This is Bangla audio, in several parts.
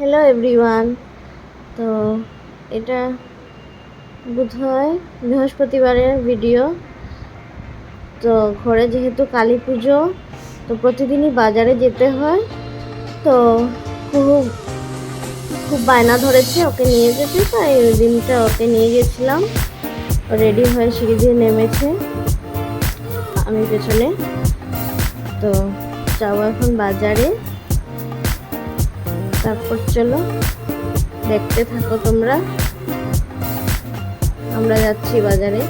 হ্যালো এভরিওয়ান তো এটা বোধহয় বৃহস্পতিবারের ভিডিও তো ঘরে যেহেতু কালী পুজো, তো প্রতিদিনই বাজারে যেতে হয়। তো খুব খুব বায়না ধরেছে ওকে নিয়ে যেতে, তাই ওই দিনটা ওকে নিয়ে গেছিলাম। রেডি হয়ে সিঁড়ি দিয়ে নেমেছে আমি পেছনে। তো যাব এখন বাজারে। তারপর চলো, দেখতে থাকো তোমরা। আমরা যাচ্ছি বাজারে।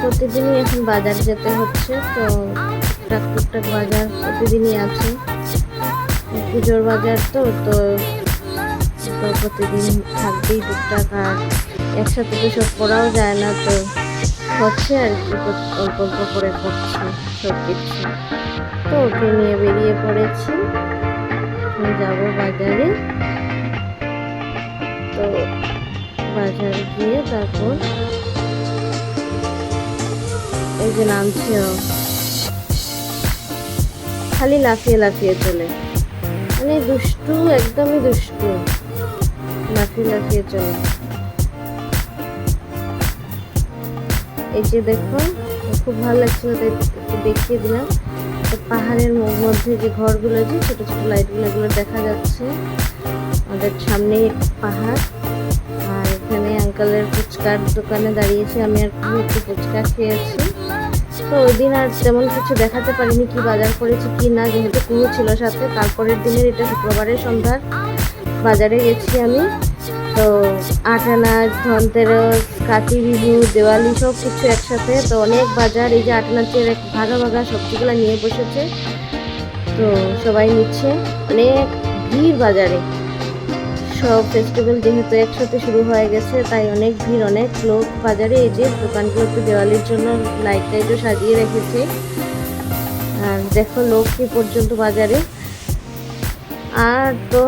প্রতিদিনই এখন বাজার যেতে হচ্ছে, তো টুকটাক বাজার প্রতিদিনই আছে। পুজোর বাজার তো তো তো প্রতিদিন থাকবেই টুকটাক, আর একসাথে তো সব করাও যায় না, তো হচ্ছে আর কি, অল্প অল্প করে করছি সব কিছু তো ওকে নিয়ে বেরিয়ে পড়েছি। যাব বাজারে। তো বাজারে গিয়ে তারপর এই যে নামছে খালি লাফিয়ে লাফিয়ে চলে। মানে দুষ্টু, একদমই দুষ্টু। লাফিয়ে লাফিয়ে চলে। এই যে দেখো, খুব ভালো লাগছিল একটু দেখিয়ে দিলাম। পাহাড়ের মধ্যে যে ঘরগুলো আছে, ছোট ছোট লাইটগুলো এগুলো দেখা যাচ্ছে। আমাদের সামনেই পাহাড়। আর এখানে আঙ্কালের ফুচকার দোকানে দাঁড়িয়েছি, আমি আর একটু ফুচকা খেয়েছি। তো ওই দিন আর তেমন কিছু দেখাতে পারিনি কি বাজার করেছি কি না, যেহেতু কুহু ছিল সাথে, তারপরের দিনের এটা শুক্রবারের সন্ধ্যার বাজারে গেছি আমি। তো আট আনা ধনতেরস কাতি বিহু দেওয়ালি সব কিছু একসাথে। তো অনেক বাজার, এই যে আট আনাচের এক ভাগা ভাগা সবজিগুলো নিয়ে বসেছে। তো সবাই নিচ্ছে। অনেক ভিড় বাজারে। সব ফেস্টিভ্যাল যেহেতু একসাথে শুরু হয়ে গেছে, তাই অনেক ভিড়, অনেক লোক বাজারে এই যে দোকানগুলোতে দেওয়ালির জন্য লাইট টাইটও সাজিয়ে রেখেছে। আর দেখো লোক কি পর্যন্ত বাজারে। আর তো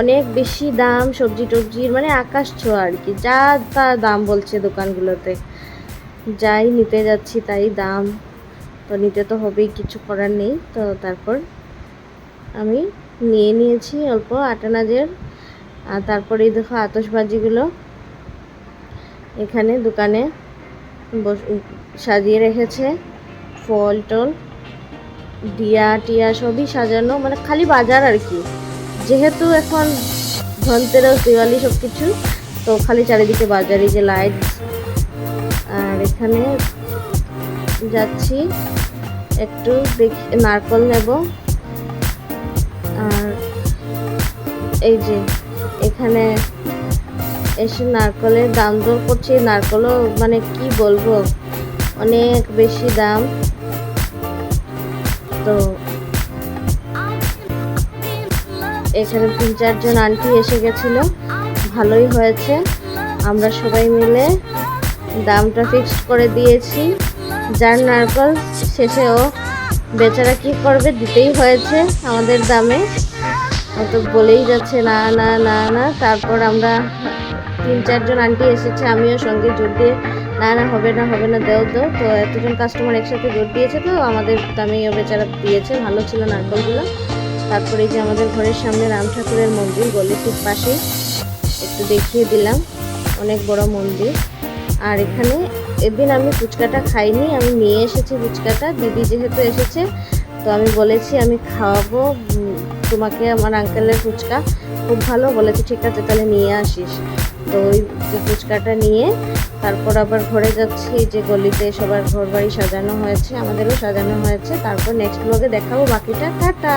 অনেক বেশি দাম সবজি টবজির মানে আকাশ ছোঁয়া আর কি। যা তা দাম বলছে দোকানগুলোতে। যাই নিতে যাচ্ছি তাই দাম। তো নিতে তো হবেই, কিছু করার নেই। তো তারপর আমি নিয়ে নিয়েছি অল্প আটানাজের আর তারপরে দেখো আতসবাজিগুলো এখানে দোকানে সাজিয়ে রেখেছে। ফল টল দিয়া টিয়া সবই সাজানো মানে খালি বাজার আর কি। যেহেতু এখন ধনতেরস, দিওয়ালি সব কিছু তো খালি চারিদিকে বাজার যে লাইট আর এখানে যাচ্ছি, একটু দেখি, নারকল নেব, আর এই যে এখানে এসে নারকলের দাম দর করছি, নারকলও মানে কি বলব, অনেক বেশি দাম, তো এখানে তিন চারজন আন্টি এসে গেছিল। ভালোই হয়েছে। আমরা সবাই মিলে দামটা ফিক্সড করে দিয়েছি। যার নারকল শেষে ও বেচারা কি করবে দিতেই হয়েছে আমাদের দামে। ও তো বলেই যাচ্ছে, না না না না। তারপর আমরা তিন চারজন আন্টি এসেছে, আমিও সঙ্গে জোর দিয়ে, না না, হবে না হবে না, দেও দেও তো এতজন কাস্টমার একসাথে জোর দিয়েছে তো, আমাদের দামেই বেচারা দিয়েছে। ভালো ছিল নারকলগুলো। তারপরে যে আমাদের ঘরের সামনে রাম ঠাকুরের মন্দির, গলির ঠিক পাশেই একটু দেখিয়ে দিলাম, অনেক বড় মন্দির। আর এখানে এদিন আমি ফুচকাটা খাইনি, আমি নিয়ে এসেছি ফুচকাটা, দিদি যেহেতু এসেছে, তো আমি বলেছি আমি খাওয়াবো তোমাকে আমার আঙ্কেলের ফুচকা। খুব ভালো, বলেছে ঠিক আছে, তাহলে নিয়ে আসিস। তো ওই ফুচকাটা নিয়ে, তারপর আবার ঘরে যাচ্ছি যে গলিতে সবার ঘর বাড়ি সাজানো হয়েছে, আমাদেরও সাজানো হয়েছে। তারপর নেক্সট ব্লগে দেখাবো বাকিটা। টাটা!